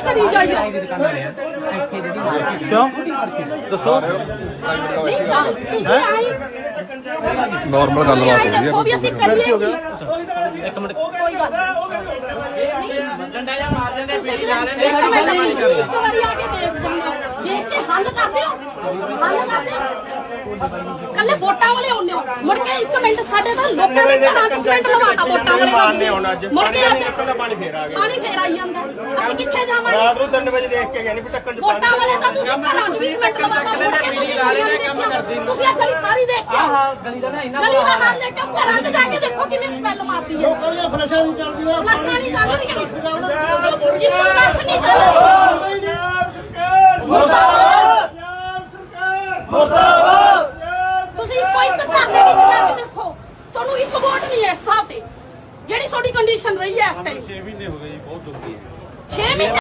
ਕੁਛ ਕਰੀ ਜਾਈਏ ਕਿਉਂ? ਦੱਸੋ। ਨਹੀਂ ਤਾਂ ਤੁਸੀਂ ਆਏ। ਨਾਰਮਲ ਗੱਲਬਾਤ ਹੋ ਰਹੀ ਦੇਖੋ ਵੀ ਹੈ ਅਸੀਂ ਕਰੀਏ ਕੀ। ਇੱਕ ਮਿੰਟ। ਕੋਈ ਗੱਲ ਡੰਡਾ ਜਾਂ ਮਾਰ ਤੁਸੀਂ ਇੱਕ ਮਿੰਟ ਤੁਸੀਂ ਇੱਕ ਵਾਰੀ ਆ ਕੇ ਦੇਖ ਜਾਂਦੇ ਦੇਖ ਕੇ ਹੱਲ ਕਰਦੇ ਹੋ ਹੱਲ ਕਰਦੇ ਹੋ ਕੱਲੇ ਵੋਟਾਂ ਵਾਲੇ ਆਉਂਦੇ ਹੋ। ਮੁੜ ਕੇ ਇੱਕ ਮਿੰਟ ਸਾਡੇ ਤਾਂ ਲੋਕਾਂ ਦੇ ਘਰਾਂ 'ਚ ਸਿਮੈਂਟ ਲਵਾਤਾ ਵੋਟਾਂ ਵਾਲੇ ਮਾਰਨੇ ਹੁਣ ਅੱਜ। ਮੁੜ ਕੇ ਅੱਜ ਨਿਕਲਦਾ ਪਾਣੀ ਫੇਰ ਆ ਗਿਆ। ਪਾਣੀ ਫੇਰ ਆਈ ਜਾਂਦਾ। ਅਸੀਂ ਕਿੱਥੇ ਜਾਵਾਂਗੇ? ਰਾਤ ਨੂੰ 3 ਵਜੇ ਦੇਖ ਕੇ ਗਏ ਨਹੀਂ ਪਟਕਣ ਚ ਪਾਣੀ ਵੋਟਾਂ ਵਾਲੇ ਤਾਂ ਤੁਸੀਂ ਘਰਾਂ 'ਚ ਵੀ ਸਿਮੈਂਟ ਲਵਾਤਾ ਮੁੜ ਕੇ ਤੁਸੀਂ ਗਲੀ ਦੇ ਕੰਮ ਕਰਦੀ ਤੁਸੀਂ ਆ ਗਲੀ ਸਾਰੀ ਦੇਖ ਆਹ ਹਾਂ ਗਲੀ ਦਾ ਨਾ ਇੰਨਾ ਗਲੀ ਦਾ ਹਾਲ ਦੇਖ ਕੇ ਘਰਾਂ 'ਚ ਜਾ ਕੇ ਦੇਖੋ ਕਿੰਨੀ ਸਮੈਲ ਮਾਰਦੀ ਹੈ। ਲੋਕਾਂ ਦੀਆਂ ਫਲਸ਼ਾਂ ਨਹੀਂ ਚੱਲਦੀਆਂ। ਫਲਸ਼ਾਂ ਨਹੀਂ ਚੱਲ ਰਹੀਆਂ। ਜੀ ਫਲਸ਼ ਨਹੀਂ ਚੱਲ ਰਹੀ ਸਰਕਾਰ। ਮੁਰਦਾਬਾਦ ਸਰਕਾਰ। ਮੁਰਦਾਬਾਦ। ਹਿਸਾਬ ਤੇ। ਜਿਹੜੀ ਤੁਹਾਡੀ ਕੰਡੀਸ਼ਨ ਰਹੀ ਹੈ ਇਸ ਟਾਈਮ 6 ਮਹੀਨੇ ਹੋ ਗਏ ਬਹੁਤ ਦੁਖੀ ਹੈ। 6 ਮਹੀਨੇ